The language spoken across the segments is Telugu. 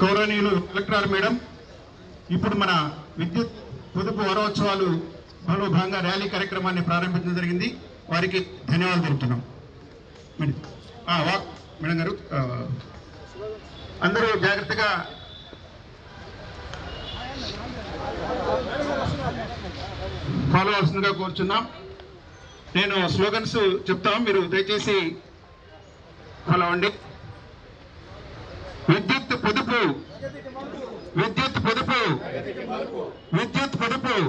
గౌరవనీయులు కలెక్టర్ మేడం. ఇప్పుడు మన విద్యుత్ పొదుపు వారోత్సవాలు మరో భాగంగా ర్యాలీ కార్యక్రమాన్ని ప్రారంభించడం జరిగింది. వారికి ధన్యవాదాలు తెలుపుతున్నాం. మేడం. ఆ, మేడం గారు అందరూ జాగ్రత్తగా ఫాలో అవలసిందిగా కోరుచున్నాం. నేను స్లోగన్స్ చెప్తాం మీరు దయచేసి ఫాలో అవ్వండి. విద్యుత్ పొదుపు. విద్యుత్ పొదుపు. విద్యుత్ పొదుపు.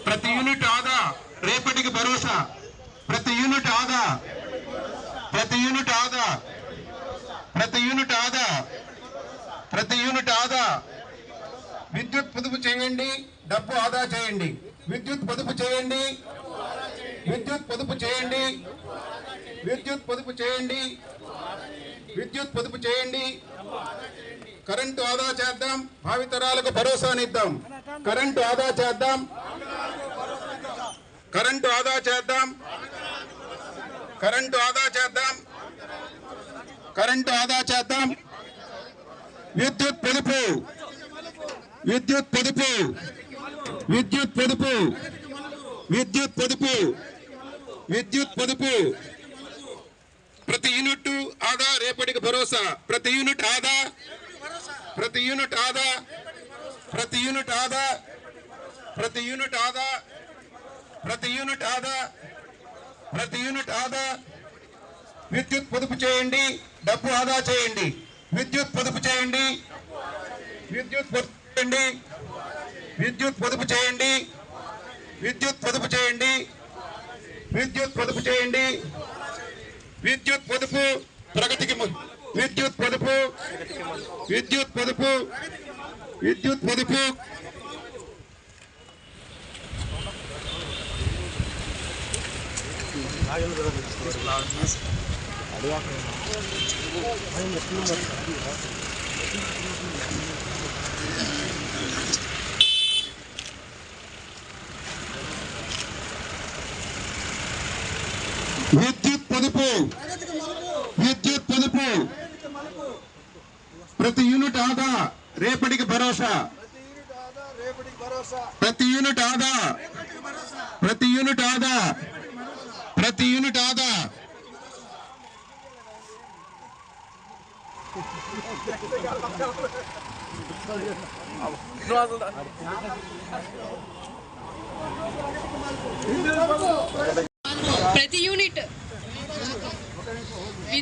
ప్రతి యూనిట్ ఆదా. రేపటికి భరోసా. ప్రతి యూనిట్ ఆదా. ప్రతి యూనిట్ ఆదా. ప్రతి యూనిట్ ఆదా. ప్రతి యూనిట్ ఆదా. విద్యుత్ పొదుపు చేయండి. డబ్బు ఆదా చేయండి. విద్యుత్ పొదుపు చేయండి. విద్యుత్ పొదుపు చేయండి. విద్యుత్ పొదుపు చేయండి. విద్యుత్ పొదుపు చేయండి. కరెంటు ఆదా చేద్దాం. భావితరాలకు భరోసానిద్దాం కరెంటు ఆదా చేద్దాం. కరెంటు ఆదా చేద్దాం. కరెంటు ఆదా చేద్దాం. కరెంటు ఆదా చేద్దాం. విద్యుత్ పొదుపు. విద్యుత్ పొదుపు. విద్యుత్ పొదుపు. విద్యుత్ పొదుపు. విద్యుత్ పొదుపు. ప్రతి యూనిట్ ఆదా రేపటికి భరోసా. ప్రతి యూనిట్ ఆదా ప్రతి యూనిట్ ఆదా ప్రతి యూనిట్ ఆదా ప్రతి యూనిట్ ఆదా ప్రతి యూనిట్ ఆదా ప్రతి యూనిట్ ఆదా. విద్యుత్ పొదుపు చేయండి డబ్బు ఆదా చేయండి. విద్యుత్ పొదుపు చేయండి విద్యుత్ పొదుపు చేయండి విద్యుత్ పొదుపు చేయండి విద్యుత్ పొదుపు చేయండి. విద్యుత్ పొదుపు చేయండి. విద్యుత్ పొదుపు ప్రగతికి విద్యుత్ పొదుపు విద్యుత్ పొదుపు విద్యుత్ పొదుపు. విద్యుత్ పొదుపు. విద్యుత్ పొదుపు. ప్రతి యూనిట్ ఆదా రేపటికి భరోసా. ప్రతి యూనిట్ ఆదా. ప్రతి యూనిట్ ఆదా. ప్రతి యూనిట్ ఆదా ప్రతి యూనిట్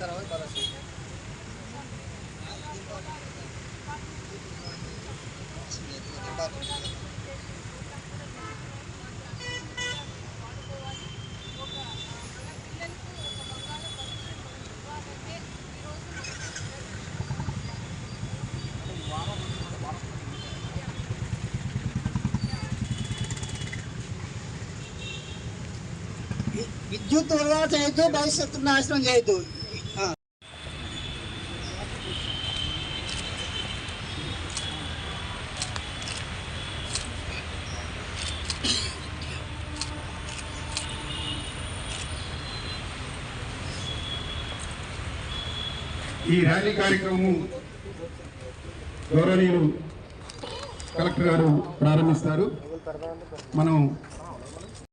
తర్వాత విద్యుత్ వృధా చేయొద్దు భవిష్యత్తు నాశనం చేయొద్దు. ఈ ర్యాలీ కార్యక్రమం గౌరవనీయులు కలెక్టర్ గారు ప్రారంభిస్తారు. మనం